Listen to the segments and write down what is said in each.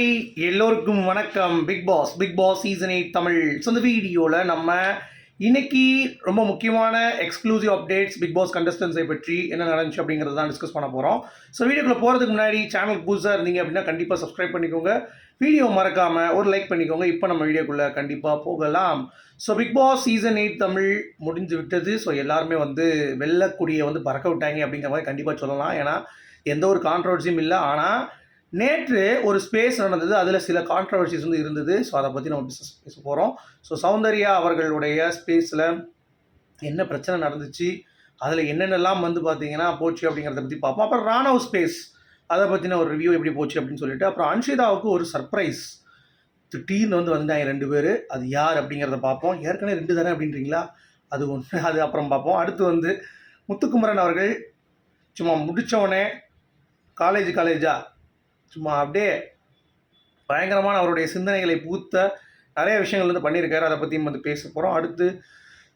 Hi எல்லோருக்கும் வணக்கம். Bigg Boss Bigg Boss season eight Tamil so இந்த வீடியோவில் நம்ம இன்னைக்கு ரொம்ப முக்கியமான எக்ஸ்க்ளூசிவ் அப்டேட்ஸ் பிக் பாஸ் கண்டஸ்டன்ஸை பற்றி என்ன நடந்துச்சு அப்படிங்கிறத தான் டிஸ்கஸ் பண்ண போகிறோம் ஸோ வீடியோக்குள்ளே போகிறதுக்கு முன்னாடி சேனல் புதுசாக இருந்தீங்க அப்படின்னா கண்டிப்பாக சப்ஸ்கிரைப் பண்ணிக்கோங்க. வீடியோ மறக்காமல் ஒரு லைக் பண்ணிக்கோங்க. இப்போ நம்ம வீடியோக்குள்ளே கண்டிப்பாக போகலாம். So Bigg Boss season eight Tamil முடிஞ்சு விட்டது. ஸோ எல்லாருமே வந்து வெள்ளக்குடியை வந்து பறக்க விட்டாங்க அப்படிங்கிற மாதிரி கண்டிப்பாக சொல்லலாம். ஏன்னா எந்த ஒரு கான்ட்ரவர்சியும் இல்லை. ஆனால் நேற்று ஒரு ஸ்பேஸ் நடந்தது. அதில் சில கான்ட்ரவர்சிஸ் வந்து இருந்தது. ஸோ அதை பற்றி நம்ம பிஸ்னஸ் பேச போகிறோம் ஸோ சௌந்தர்யா அவர்களுடைய ஸ்பேஸில் என்ன பிரச்சனை நடந்துச்சு? அதில் என்னென்னலாம் வந்து பார்த்தீங்கன்னா போச்சு அப்படிங்கிறத பற்றி பார்ப்போம். அப்புறம் ராணவ் ஸ்பேஸ் அதை பற்றின ஒரு ரிவ்யூ எப்படி போச்சு அப்படின்னு சொல்லிட்டு அப்புறம் அன்ஷிதாவுக்கு ஒரு சர்ப்ரைஸ் திடீர்னு வந்து வந்தாங்க ரெண்டு பேர். அது யார் அப்படிங்கிறத பார்ப்போம். ஏற்கனவே ரெண்டு தானே அப்படின்றீங்களா? அது ஒன்று அது அப்புறம் பார்ப்போம். அடுத்து வந்து முத்துக்குமரன் அவர்கள் சும்மா முடித்தவொடனே காலேஜ் காலேஜா சும்மா அப்படியே பயங்கரமான அவருடைய சிந்தனைகளை பூத்த நிறைய விஷயங்கள் வந்து பண்ணியிருக்காரு. அதை பற்றியும் வந்து பேச போகிறோம் அடுத்து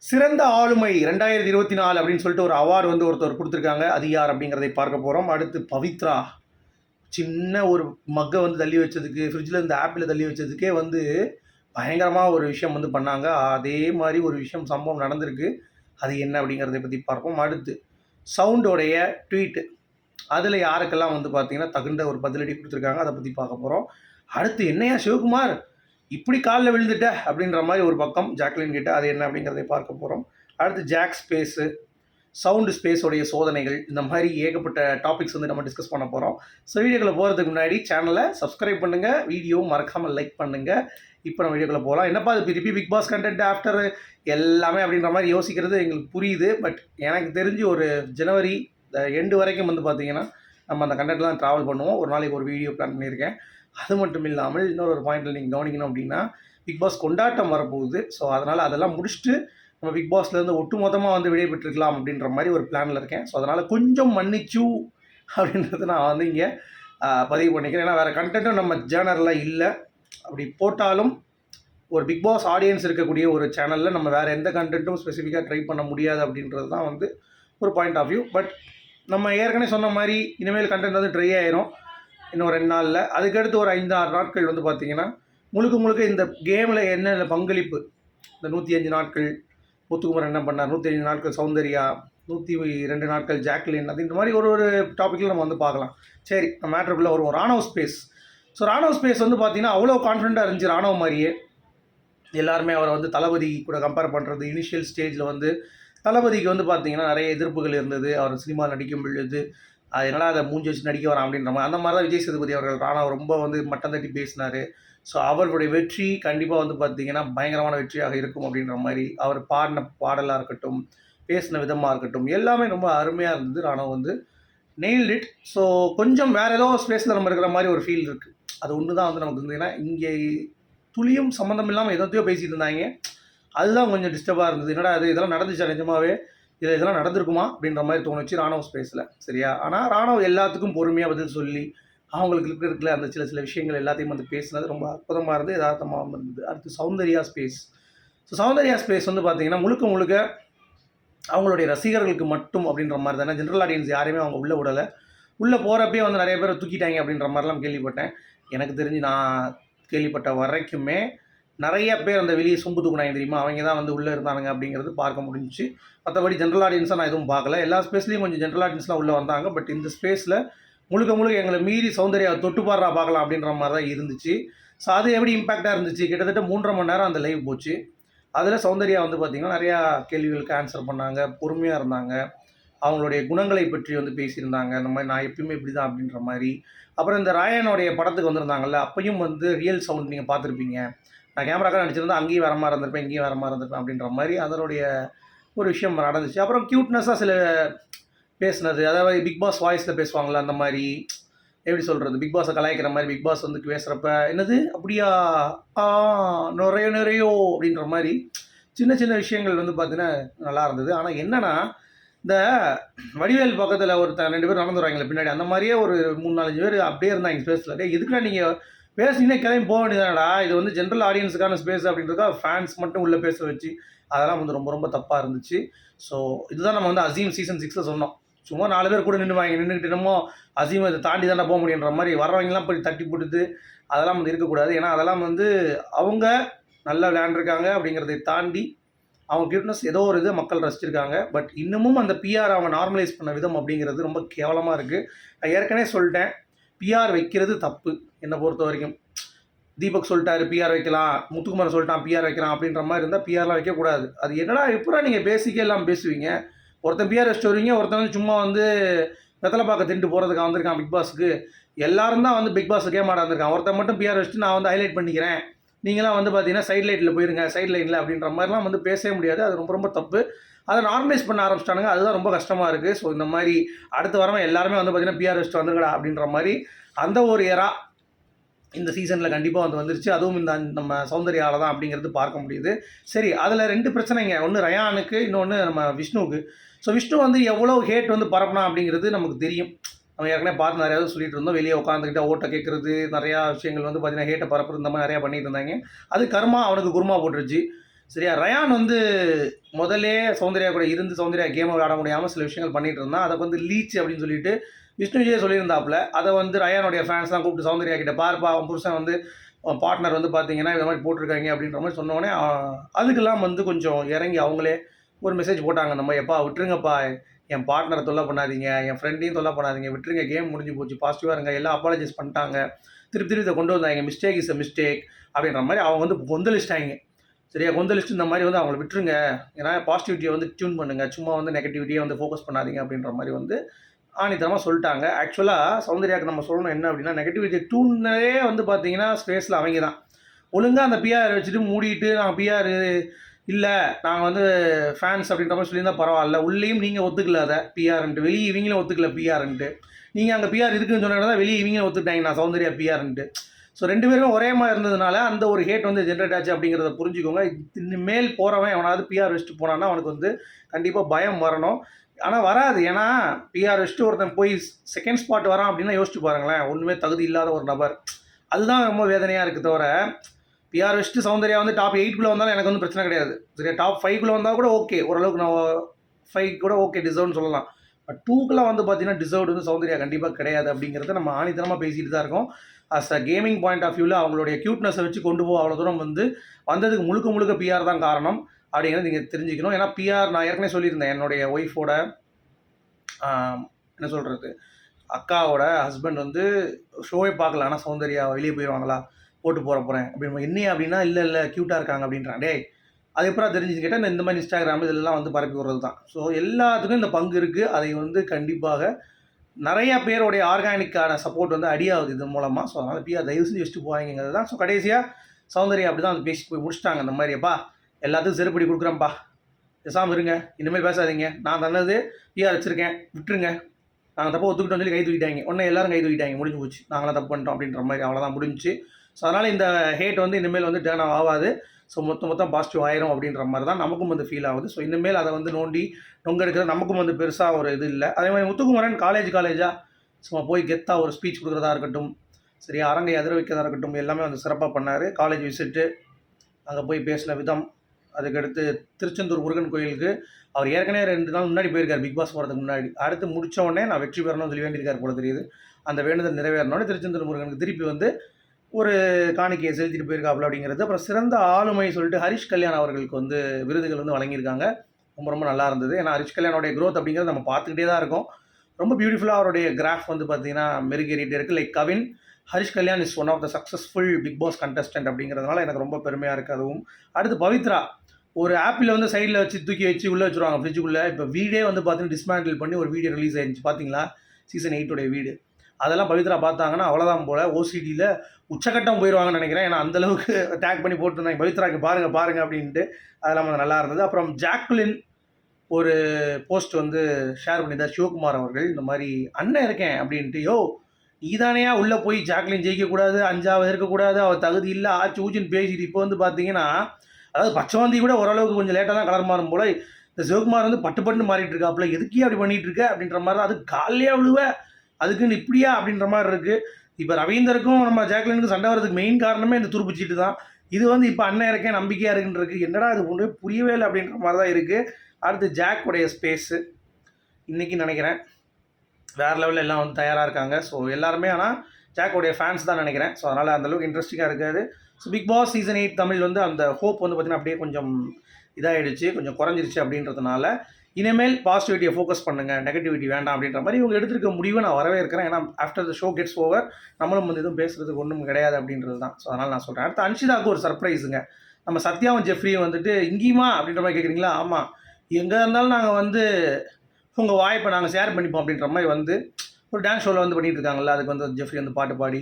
சிறந்த ஆளுமை ரெண்டாயிரத்தி இருபத்தி நாலு அப்படின்னு சொல்லிட்டு ஒரு அவார்டு வந்து ஒருத்தர் கொடுத்துருக்காங்க. அது யார் அப்படிங்கிறதை பார்க்க போகிறோம் அடுத்து பவித்ரா. சின்ன ஒரு மக்கை வந்து தள்ளி வச்சதுக்கு ஃப்ரிட்ஜில் இருந்து ஆப்பிள் தள்ளி வச்சதுக்கே வந்து பயங்கரமாக ஒரு விஷயம் வந்து பண்ணாங்க. அதே மாதிரி ஒரு விஷயம் சம்பவம் நடந்திருக்கு. அது என்ன அப்படிங்கிறத பற்றி பார்ப்போம். அடுத்து சவுண்டோடைய ட்வீட்டு அதில் யாருக்கெல்லாம் வந்து பார்த்தீங்கன்னா தகுந்த ஒரு பதிலடி கொடுத்துருக்காங்க அதை பற்றி பார்க்க போகிறோம் அடுத்து என்னையா சிவகுமார்? இப்படி காலில் விழுந்துட்ட அப்படின்ற மாதிரி ஒரு பக்கம் ஜாக்லின் கிட்ட அது என்ன அப்படிங்கிறதை பார்க்க போகிறோம் அடுத்து ஜாக் ஸ்பேஸு சவுண்டு ஸ்பேஸோடைய சோதனைகள் இந்த மாதிரி ஏகப்பட்ட டாபிக்ஸ் வந்து நம்ம டிஸ்கஸ் பண்ண போகிறோம் ஸோ வீடியோக்குள்ளே போகிறதுக்கு முன்னாடி சேனலை சப்ஸ்கிரைப் பண்ணுங்கள் வீடியோ மறக்காமல் லைக் பண்ணுங்கள் இப்போ நம்ம வீடியோக்குள்ளே போகலாம் என்னப்பா அது திருப்பி பிக் பாஸ் கண்டென்ட் ஆஃப்டர் எல்லாமே அப்படின்ற மாதிரி யோசிக்கிறது எங்களுக்கு புரியுது. பட் எனக்கு தெரிஞ்சு ஒரு ஜனவரி எண்டு வரைக்கும் வந்து பார்த்தீங்கன்னா நம்ம அந்த கண்டென்ட்லாம் ட்ராவல் பண்ணுவோம். ஒரு நாளைக்கு ஒரு வீடியோ பிளான் பண்ணியிருக்கேன். அது மட்டும் இல்லாமல் இன்னொரு ஒரு பாயிண்டில் நீங்கள் கவனிக்கணும் அப்படின்னா பிக் பாஸ் கொண்டாட்டம் வரப்போகுது. ஸோ அதனால் அதெல்லாம் முடிச்சுட்டு நம்ம பிக் பாஸ்லேருந்து ஒட்டு மொத்தமாக வந்து விடைபெற்றுக்கலாம் அப்படின்ற மாதிரி ஒரு பிளானில் இருக்கேன். ஸோ அதனால் கொஞ்சம் மன்னிச்சு அப்படின்றது நான் வந்து இங்கே பதிவு பண்ணிக்கிறேன். ஏன்னா வேறு கண்டென்ட்டும் நம்ம ஜேனரில் இல்லை. அப்படி போட்டாலும் ஒரு பிக் பாஸ் ஆடியன்ஸ் இருக்கக்கூடிய ஒரு சேனலில் நம்ம வேறு எந்த கண்டென்ட்டும் ஸ்பெசிஃபிக்காக ட்ரை பண்ண முடியாது அப்படின்றது தான் வந்து ஒரு பாயிண்ட் ஆஃப் வியூ பட் நம்ம ஏற்கனவே சொன்ன மாதிரி இனிமேல் கண்டென்ட் வந்து ட்ரை ஆயிரும். இன்னும் ரெண்டு நாளில். அதுக்கடுத்து ஒரு ஐந்து ஆறு நாட்கள் வந்து பார்த்திங்கன்னா முழுக்க முழுக்க இந்த கேமில் என்னென்ன பங்களிப்பு? இந்த நூற்றி அஞ்சு நாட்கள் முத்துக்குமரன் என்ன பண்ணார்? நூற்றி அஞ்சு நாட்கள் சௌந்தர்யா நூற்றி ரெண்டு நாட்கள் ஜாக்லின் அது இந்த மாதிரி ஒரு ஒரு டாப்பிக்கில் நம்ம வந்து பார்க்கலாம். சரி நம்ம மேட்ருக்குள்ளே வருவோம். ராணுவ ஸ்பேஸ் ஸோ ராணுவ ஸ்பேஸ் வந்து பார்த்திங்கன்னா அவ்வளோ கான்ஃபிடண்ட்டாக இருந்துச்சு ராணுவ மாதிரியே. எல்லாருமே அவரை வந்து தளபதி கூட கம்பேர் பண்ணுறது இனிஷியல் ஸ்டேஜில் வந்து தளபதிக்கு வந்து பார்த்தீங்கன்னா நிறைய எதிர்ப்புகள் இருந்தது. அவர் சினிமா நடிக்கும் பொழுது அதனால் அதை மூஞ்சி வச்சு நடிக்க வரான்? அப்படின்ற மாதிரி. அந்த மாதிரி தான் விஜய் சேதுபதி அவர்கள் ராணா ரொம்ப வந்து மட்டம் தட்டி பேசினார். ஸோ அவருடைய வெற்றி கண்டிப்பாக வந்து பார்த்தீங்கன்னா பயங்கரமான வெற்றியாக இருக்கும் அப்படின்ற மாதிரி அவர் பாடின பாடலாக இருக்கட்டும் பேசின விதமாக இருக்கட்டும் எல்லாமே ரொம்ப அருமையாக இருந்தது. ராணா வந்து நெயில் இட் ஸோ கொஞ்சம் வேறு ஏதோ ஸ்பேஸில் நம்ம இருக்கிற மாதிரி ஒரு ஃபீல் இருக்குது அது ஒன்று தான் வந்து நமக்கு இருந்ததுன்னா இங்கே துளியும் சம்மந்தம் இல்லாமல் எதத்தையோ பேசிகிட்டு இருந்தாங்க. அதுதான் கொஞ்சம் டிஸ்டர்பாக இருந்தது. என்னடா அது இதெல்லாம் நடந்துச்சா நிஜமாவே? இதில் இதெல்லாம் நடந்திருக்குமா? அப்படின்ற மாதிரி தோணுச்சு ராணுவ ஸ்பேஸில் சரியா? ஆனால் ராணுவ எல்லாத்துக்கும் பொறுமையாக பதில் சொல்லி அவங்களுக்கு இருக்கிற இருக்கிற அந்த சில சில விஷயங்கள் எல்லாத்தையும் வந்து பேசினது ரொம்ப அற்புதமாக இருந்து யதார்த்தமாக இருந்தது. அடுத்து Soundarya space so Soundarya space வந்து பார்த்தீங்கன்னா முழுக்க முழுக்க அவங்களுடைய ரசிகர்களுக்கு மட்டும் அப்படின்ற மாதிரி தானே. ஜென்ரல் ஆடியன்ஸ் யாரையுமே அவங்க உள்ளே விடலை. உள்ளே போகிறப்பே வந்து நிறைய பேர் தூக்கிட்டாங்க அப்படின்ற மாதிரிலாம் கேள்விப்பட்டேன். எனக்கு தெரிஞ்சு நான் கேள்விப்பட்ட வரைக்குமே நிறைய பேர் அந்த வெளியே சொம்பு தூக்குனாங்க தெரியுமா? அவங்க தான் வந்து உள்ளே இருந்தானுங்க அப்படிங்கிறது பார்க்க முடிஞ்சிச்சு. மற்றபடி ஜென்ரல் ஆடியன்ஸாக நான் எதுவும் பார்க்கல. எல்லா ஸ்பேஸ்லேயும் கொஞ்சம் ஜென்ரல் ஆடியன்ஸ்லாம் உள்ளே வந்தாங்க. பட் இந்த ஸ்பேஸில் முழுக்க முழுக்க எங்களை மீறி சௌந்தர்யா தொட்டு பாடுறா பார்க்கலாம் அப்படின்ற மாதிரி தான் இருந்துச்சு. ஸோ அது எப்படி இம்பாக்டாக இருந்துச்சு? கிட்டத்தட்ட மூன்றரை மணி நேரம் அந்த லைவ் போச்சு. அதில் சௌந்தர்யா வந்து பார்த்திங்கன்னா நிறையா கேள்விகளுக்கு ஆன்சர் பண்ணாங்க. பொறுமையாக இருந்தாங்க. அவங்களுடைய குணங்களை பற்றி வந்து பேசியிருந்தாங்க. இந்த மாதிரி நான் எப்பயுமே இப்படி தான் அப்படின்ற மாதிரி. அப்புறம் இந்த ராயனுடைய படத்துக்கு வந்திருந்தாங்கல்ல அப்பையும் வந்து ரியல் சவுண்ட் நீங்கள் பார்த்துருப்பீங்க. நான் கேமராக்காக நடிச்சிருந்தா அங்கேயும் வர மாதிரி இருந்திருப்பேன் இங்கேயும் வர மாதிரி இருந்திருப்பேன் அப்படின்ற மாதிரி அதனுடைய ஒரு விஷயம் நடந்துச்சு. அப்புறம் க்யூட்னஸாக சில பேசுனது அதாவது பிக் பாஸ் வாய்ஸில் பேசுவாங்களே அந்த மாதிரி எப்படி சொல்கிறது பிக் பாஸை கலாய்க்கிற மாதிரி பிக் பாஸ் வந்து பேசுகிறப்ப என்னது? அப்படியா? ஆ நிறைய நிறையோ அப்படின்ற மாதிரி சின்ன சின்ன விஷயங்கள் வந்து பார்த்தீங்கன்னா நல்லா இருந்தது. ஆனால் என்னென்னா இந்த வடிவேல் பக்கத்தில் ஒருத்தன் ரெண்டு பேர் நடந்துடுறாங்களே பின்னாடி அந்த மாதிரியே ஒரு மூணு நாலஞ்சு பேர் அப்படியே இருந்தாங்க ஸ்பேஸில் டே நீங்கள் பேசினே கிளம்பி போக வேண்டியதானடா இது வந்து ஜென்ரல் ஆடியன்ஸுக்கான ஸ்பேஸ் அப்படின்றதா ஃபேன்ஸ் மட்டும் உள்ளே பேச வச்சு அதெல்லாம் வந்து ரொம்ப ரொம்ப தப்பாக இருந்துச்சு. ஸோ இதுதான் நம்ம வந்து அசீம் சீசன் சிக்ஸில் சொன்னோம். சும்மா நாலு பேர் கூட நின்று வாங்கி நின்றுக்கிட்டு என்னமோ அசீம் இதை தாண்டி தானே போக முடியுன்ற மாதிரி வரவங்கலாம் போய் தட்டி போட்டுட்டு அதெல்லாம் வந்து இருக்கக்கூடாது. ஏன்னா அதெல்லாம் வந்து அவங்க நல்லா விளையாண்டுருக்காங்க அப்படிங்கிறதை தாண்டி அவங்க கியூட்னஸ் ஏதோ ஒரு இது மக்கள் ரசிச்சிருக்காங்க. பட் இன்னமும் அந்த பிஆர் அவங்க நார்மலைஸ் பண்ண விதம் அப்படிங்கிறது ரொம்ப கேவலமாக இருக்குது நான் ஏற்கனவே சொல்லிட்டேன். பிஆர் வைக்கிறது தப்பு. என்னை பொறுத்த வரைக்கும். தீபக் சொல்லிட்டாரு பிஆர் வைக்கலாம். முத்துக்குமார் சொல்லிட்டான் பிஆர் வைக்கலாம் அப்படின்ற மாதிரி இருந்தால் பிஆர்லாம் வைக்கக்கூடாது. அது என்னடா எப்படா நீங்கள் பேசிக்கே எல்லாம் பேசுவீங்க? ஒருத்தன் பிஆர் வச்சுட்டு வருவீங்க ஒருத்தன் வந்து சும்மா வந்து வெத்தலை பார்க்க திண்டு போகிறதுக்கு வந்திருக்கான் பிக் பாஸுக்கு எல்லாரும் தான் வந்து பிக் பாஸ் கேம் ஆட வந்திருக்கான். ஒருத்தன் மட்டும் பிஆர் வச்சுட்டு நான் வந்து ஹைலைட் பண்ணிக்கிறேன். நீங்களாம் வந்து பார்த்தீங்கன்னா சைட் லைட்டில் போயிருங்க சைட் லைனில் அப்படின்ற மாதிரிலாம் வந்து பேசவே முடியாது. அது ரொம்ப ரொம்ப தப்பு. அதை நார்மலைஸ் பண்ண ஆரம்பிச்சிட்டானுங்க. அதுதான் ரொம்ப கஷ்டமாக இருக்குது ஸோ இந்த மாதிரி அடுத்து வரவன் எல்லாருமே வந்து பார்த்தீங்கன்னா பிஆர் வச்சுட்டு வந்துருக்கடா அப்படின்ற மாதிரி அந்த ஒரு எரா இந்த சீசனில் கண்டிப்பாக வந்து வந்துருச்சு. அதுவும் இந்த நம்ம சௌந்தர்யாவில் தான் அப்படிங்கிறது பார்க்க முடியுது. சரி அதில் ரெண்டு பிரச்சனைங்க. ஒன்று ரயானுக்கு இன்னொன்று நம்ம விஷ்ணுவுக்கு. ஸோ விஷ்ணு வந்து எவ்வளோ ஹேட் வந்து பரப்பினா அப்படிங்கிறது நமக்கு தெரியும். நம்ம ஏற்கனவே பார்த்து நிறையா சொல்லிட்டு இருந்தோம். வெளியே உட்காந்துக்கிட்ட ஓட்டை கேட்குறது நிறையா விஷயங்கள் வந்து பார்த்தீங்கன்னா ஹேட்டை பரப்புறது இந்த மாதிரி நிறையா பண்ணிட்டு இருந்தாங்க. அது கர்மா அவனுக்கு குருமா போட்டுருச்சு. சரியா? ரயான் வந்து முதலே சௌந்தர்யா கூட இருந்து சௌந்தர்யா கேமை விளையாட முடியாமல் சில விஷயங்கள் பண்ணிகிட்டு இருந்தான். அதை வந்து லீச் அப்படின்னு சொல்லிட்டு விஷ்ணு விஜய் சொல்லியிருந்தாப்புல. அதை வந்து ரயானுடைய ஃபேன்ஸ்லாம் கூப்பிட்டு சௌந்தர்யா கிட்ட பார்ப்பா அவன் புருஷன் வந்து பார்ட்னர் வந்து பார்த்தீங்கன்னா இந்த மாதிரி போட்டிருக்காங்க அப்படின்ற மாதிரி சொன்னோடனே அதுக்கெல்லாம் வந்து கொஞ்சம் இறங்கி அவங்களே ஒரு மெசேஜ் போட்டாங்க. நம்ம எப்பா விட்டுருங்கப்பா. என் பார்ட்னரை தொல்லை பண்ணாதீங்க. என் ஃப்ரெண்டையும் தொல்லை பண்ணாதீங்க. விட்டுருங்க. கேம் முடிஞ்சு போச்சு. பாசிட்டிவாக இருங்க. எல்லாம் அப்பாலஜைஸ் பண்ணிட்டாங்க. திருப்பி திருப்பி இதை கொண்டு வந்தாங்க. மிஸ்டேக் இஸ் அ மிஸ்டேக் அப்படின்ற மாதிரி அவங்க வந்து கொந்தளிச்சிட்டாங்க. சரியா? கொந்தளிச்சு இந்த மாதிரி வந்து அவங்கள விட்டுருங்க. ஏன்னா பாசிட்டிவிட்டியை வந்து டியூன் பண்ணுங்கள் சும்மா வந்து நெகட்டிவிட்டியை வந்து ஃபோக்கஸ் பண்ணாதீங்க அப்படின்ற மாதிரி வந்து ஆணித்தரமாக சொல்லிட்டாங்க. ஆக்சுவலாக சௌந்தர்யாவுக்கு நம்ம சொல்லணும் என்ன அப்படின்னா நெகட்டிவிட்டி டூன்னே வந்து பார்த்தீங்கன்னா ஸ்பேஸில் அவங்க தான் ஒழுங்காக அந்த பிஆர் வச்சுட்டு மூடிட்டு நாங்கள் பிஆர் இல்லை நாங்கள் வந்து ஃபேன்ஸ் அப்படின்ற மாதிரி சொல்லியிருந்தா பரவாயில்ல. உள்ளேயும் நீங்கள் ஒத்துக்கல அதை பிஆர்ன்ட்டு வெளியே இவங்களும் ஒத்துக்கல பிஆர்ன்ட்டு நீங்கள் அங்கே பிஆர் இருக்குன்னு சொன்னா தான் வெளியே இவங்களும் ஒத்துக்கிட்டாங்க நான் சௌந்தர்யா பிஆர்ன்ட்டு ஸோ ரெண்டு பேருமே ஒரே மாதிரி இருந்ததுனால அந்த ஒரு ஹேட் வந்து ஜென்ரேட் ஆச்சு அப்படிங்கிறத புரிஞ்சுக்கோங்க. இனிமேல் போகிறவன் அவனாவது பிஆர் வச்சுட்டு போனான்னா அவனுக்கு வந்து கண்டிப்பாக பயம் வரணும். ஆனால் வராது. ஏன்னா பிஆர்எஸ்ட்டு ஒருத்தன் போய் செகண்ட் ஸ்பாட் வரான் அப்படின்னா யோசிச்சு பாருங்களேன். ஒன்றுமே தகுதி இல்லாத ஒரு நபர். அதுதான் ரொம்ப வேதனையாக இருக்குது தவிர பிஆர் வச்சுட்டு சௌந்தர்யா வந்து டாப் எயிட்குள்ளே வந்தாலும் எனக்கு வந்து பிரச்சனை கிடையாது. சரியா டாப் ஃபைவ்குள்ளே வந்தால் கூட ஓகே ஓரளவுக்கு நான் ஃபைவ் கூட ஓகே டிசர்வ்னு சொல்லலாம். பட் டூக்கெலாம் வந்து பார்த்தீங்கன்னா டிசர்வ்டு வந்து சௌந்தர்யா கண்டிப்பாக கிடையாது அப்படிங்கிறத நம்ம ஆணித்தனமாக பேசிட்டு தான் இருக்கோம். As a gaming point of வியூவில் அவங்களுடைய க்யூட்னஸை வச்சு கொண்டு போக அவ்வளோ தூரம் வந்து வந்ததுக்கு முழுக்க முழுக்க பிஆர் தான் காரணம். அப்படிங்கிறத நீங்கள் தெரிஞ்சுக்கணும். ஏன்னா பிஆர் நான் ஏற்கனவே சொல்லியிருந்தேன். என்னுடைய ஒய்ஃபோட என்ன சொல்கிறது அக்காவோட ஹஸ்பண்ட் வந்து ஷோவே பார்க்கல. ஆனால் சௌந்தர்யா வெளியே போயிடுவாங்களா போட்டு போகிற போகிறேன் அப்படின்னு என்ன அப்படின்னா இல்லை இல்லை க்யூட்டாக இருக்காங்க அப்படின்றான். டே அது எப்பறம் தெரிஞ்சு கேட்டால் இந்த மாதிரி இன்ஸ்டாகிராம் இதெல்லாம் வந்து பரப்பி விடுறது தான் ஸோ எல்லாத்துக்கும் இந்த பங்கு இருக்குது அதை வந்து கண்டிப்பாக நிறைய பேருடைய ஆர்கானிக்கான சப்போர்ட் வந்து அடியாகுது இது மூலமாக ஸோ அதனால் பிஆர் தயவு செஞ்சு வச்சுட்டு போவாங்கிறது தான். ஸோ கடைசியாக சௌந்தர்யா அப்படி தான் பேசி போய் முடிச்சிட்டாங்க. அந்த மாதிரியப்பா எல்லாத்துக்கும் செருப்படி கொடுக்குறேன்ப்பா பேசாமல் இருங்க. இனிமேல் பேசாதீங்க. நான் தந்தது பிஆர் வச்சுருக்கேன். விட்டுருங்க. நாங்கள் தப்பாக ஒத்துக்கிட்டோம் சொல்லி கை தூக்கிட்டாங்க. உடனே எல்லாரும் கை தூக்கிட்டாங்க. முடிஞ்சு போச்சு. நாங்களாம் தப்பு பண்ணிட்டோம் அப்படின்ற மாதிரி அவ்வளோதான் முடிஞ்சு ஸோ அதனால் இந்த ஹேட் வந்து இனிமேல் வந்து டேர்ன் ஆகாது. ஸோ மொத்த மொத்தம் பாசிட்டிவ் ஆயிரும் அப்படின்ற மாதிரி தான் நமக்கும் வந்து ஃபீல் ஆகுது. ஸோ இனிமேல் அதை வந்து நோண்டி நொங்கெடுக்கிறது நமக்கும் வந்து பெருசாக ஒரு இது இல்லை. அதே மாதிரி முத்துக்குமரன் காலேஜ் காலேஜாக சும்மா போய் கெத்தாக ஒரு ஸ்பீச் கொடுக்குறதா இருக்கட்டும். சரி அரங்கை எதிர வைக்கிறதா இருக்கட்டும். எல்லாமே வந்து சிறப்பாக பண்ணார். காலேஜ் விசிட்டு அங்கே போய் பேசின விதம். அதுக்கடுத்து திருச்செந்தூர் முருகன் கோயிலுக்கு அவர் ஏற்கனவே ரெண்டு நாள் முன்னாடி போயிருக்கார் பிக் பாஸ் போகிறதுக்கு முன்னாடி. அடுத்து முடிச்ச நான் வெற்றி பெறணும்னு சொல்லி வேண்டியிருக்கார் போல தெரியுது. அந்த வேண்டுதல் நிறைவேறினோடனே திருச்செந்தூர் முருகனுக்கு திருப்பி வந்து ஒரு காணிக்கையை செலுத்திட்டு போயிருக்காப்புல அப்படிங்கிறது அப்புறம் சிறந்த ஆளுமை சொல்லிட்டு ஹரிஷ் கல்யாண் அவர்களுக்கு வந்து விருதுகள் வந்து வழங்கியிருக்காங்க. ரொம்ப ரொம்ப நல்லா இருந்தது. ஏன்னா ஹரிஷ் கல்யாணோடைய க்ரோத் அப்படிங்கிறது நம்ம பார்த்துக்கிட்டே தான் இருக்கோம். ரொம்ப பியூட்டிஃபுல்லாக அவருடைய கிராஃப் வந்து பார்த்தீங்கன்னா மெருகேறிட்டே இருக்குது like Kavin Harish Kalyan is one of the successful Bigg Boss contestant அப்படிங்கிறதுனால எனக்கு ரொம்ப பெருமையாக இருக்குது அதுவும். அடுத்து பவித்ரா ஒரு ஆப்பிள் வந்து சைடில் வச்சு தூக்கி வச்சு உள்ளே வச்சுருவாங்க ஃப்ரிட்ஜுக்குள்ளே. இப்போ வீடே வந்து பார்த்தீங்கன்னா டிஸ்மேண்டில் பண்ணி ஒரு வீடியோ ரிலீஸ் ஆயிருந்துச்சு. பார்த்தீங்களா? சீசன் எயிட்டோடைய வீடு. அதெல்லாம் பவித்ரா பார்த்தாங்கன்னா அவ்வளோதான் போல். ஓசிடியில் உச்சக்கட்டம் போயிடுவாங்கன்னு நினைக்கிறேன். ஏன்னா அந்தளவுக்கு டேக் பண்ணி போட்டுருந்தாங்க. பவித்ராக்கு பாருங்கள் பாருங்கள் அப்படின்ட்டு அதெல்லாம் வந்து நல்லா இருந்தது. அப்புறம் ஜாக்லின் ஒரு போஸ்ட் வந்து ஷேர் பண்ணியிருந்தார். சிவகுமார் அவர்கள் இந்த மாதிரி அண்ணன் இருக்கேன் அப்படின்ட்டு. யோ நீதானையா? உள்ளே போய் ஜாக்லின் ஜெயிக்கக்கூடாது அஞ்சாவது இருக்கக்கூடாது அவள் தகுதி இல்லை ஆச்சு ஊச்சின்னு பேசிட்டு இப்போ வந்து பார்த்தீங்கன்னா அதாவது பச்சவந்தி கூட ஓரளவுக்கு கொஞ்சம் லேட்டாக தான் கலர் மாறும் போல. இந்த சிவகுமார் வந்து பட்டு பட்டு மாறிட்டு இருக்காப்புல எதுக்கே அப்படி பண்ணிட்டு இருக்க அப்படின்ற மாதிரி தான். அது காலையே விழுவ அதுக்குன்னு இப்படியா? அப்படின்ற மாதிரி இருக்குது இப்போ ரவீந்தருக்கும் நம்ம ஜாக்லினுக்கும் சண்டை வரதுக்கு மெயின் காரணமே இந்த துருப்புச்சீட்டு தான். இது வந்து இப்போ அண்ணன் இருக்கேன் நம்பிக்கையாக இருக்குன்னு என்னடா இது ஒன்று புரியவே இல்லை அப்படின்ற மாதிரி தான் இருக்குது அடுத்து ஜாக்குடைய ஸ்பேஸு இன்றைக்கி நினைக்கிறேன். வேறு லெவலில் எல்லாம் வந்து தயாராக இருக்காங்க. ஸோ எல்லாருமே ஆனால் ஜாக்கோடைய ஃபேன்ஸ் தான் நினைக்கிறேன். ஸோ அதனால் அந்தளவுக்கு இன்ட்ரெஸ்டிங்காக இருக்காது. So Bigg Boss season eight Tamil வந்து அந்த ஹோப் வந்து பார்த்திங்கன்னா அப்படியே கொஞ்சம் இதாகிடுச்சு கொஞ்சம் குறைஞ்சிருச்சு அப்படின்றதுனால இனிமேல் பாசிட்டிவிட்டியை ஃபோக்கஸ் பண்ணுங்கள் நெகட்டிவிட்டி வேண்டாம் அப்படின்ற மாதிரி இவங்க எடுத்திருக்க முடிவை நான் வரவே இருக்கிறேன் ஏன்னா after the show gets over நம்மளும் வந்து எதுவும் பேசுகிறதுக்கு ஒன்றும் கிடையாது அப்படின்றது தான். ஸோ அதனால் நான் சொல்கிறேன் அடுத்து அன்ஷிதாவுக்கு ஒரு சர்ப்ரைஸுங்க நம்ம சத்யாவும் ஜெஃப்ரியும் வந்துட்டு இங்கேயுமா? அப்படின்ற மாதிரி கேட்குறீங்களா ஆமாம் எங்கே இருந்தாலும் நாங்கள் வந்து உங்கள் வாய்ப்பை நாங்கள் ஷேர் பண்ணிப்போம் அப்படின்ற மாதிரி வந்து ஒரு டான்ஸ் ஷோவில் வந்து பண்ணிட்டு இருக்காங்கல்ல அதுக்கு வந்து ஜெஃப்ரி வந்து பாட்டு பாடி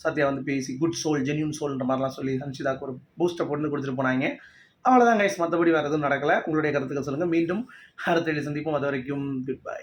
சத்யா வந்து பேசி குட் சோல் ஜென்யூன் சோல்ன்ற மாதிரிலாம் சொல்லி ஹன்ஷிதாக்கு ஒரு பூஸ்டர் போட்டு கொடுத்துட்டு போனாங்க. அவ்வளோதான் கைஸ் மற்றபடி வேறு எதுவும் நடக்கலை. உங்களுடைய கருத்துக்கள் சொல்லுங்கள் மீண்டும் அடுத்த சந்திப்போம். அது வரைக்கும் குட் பை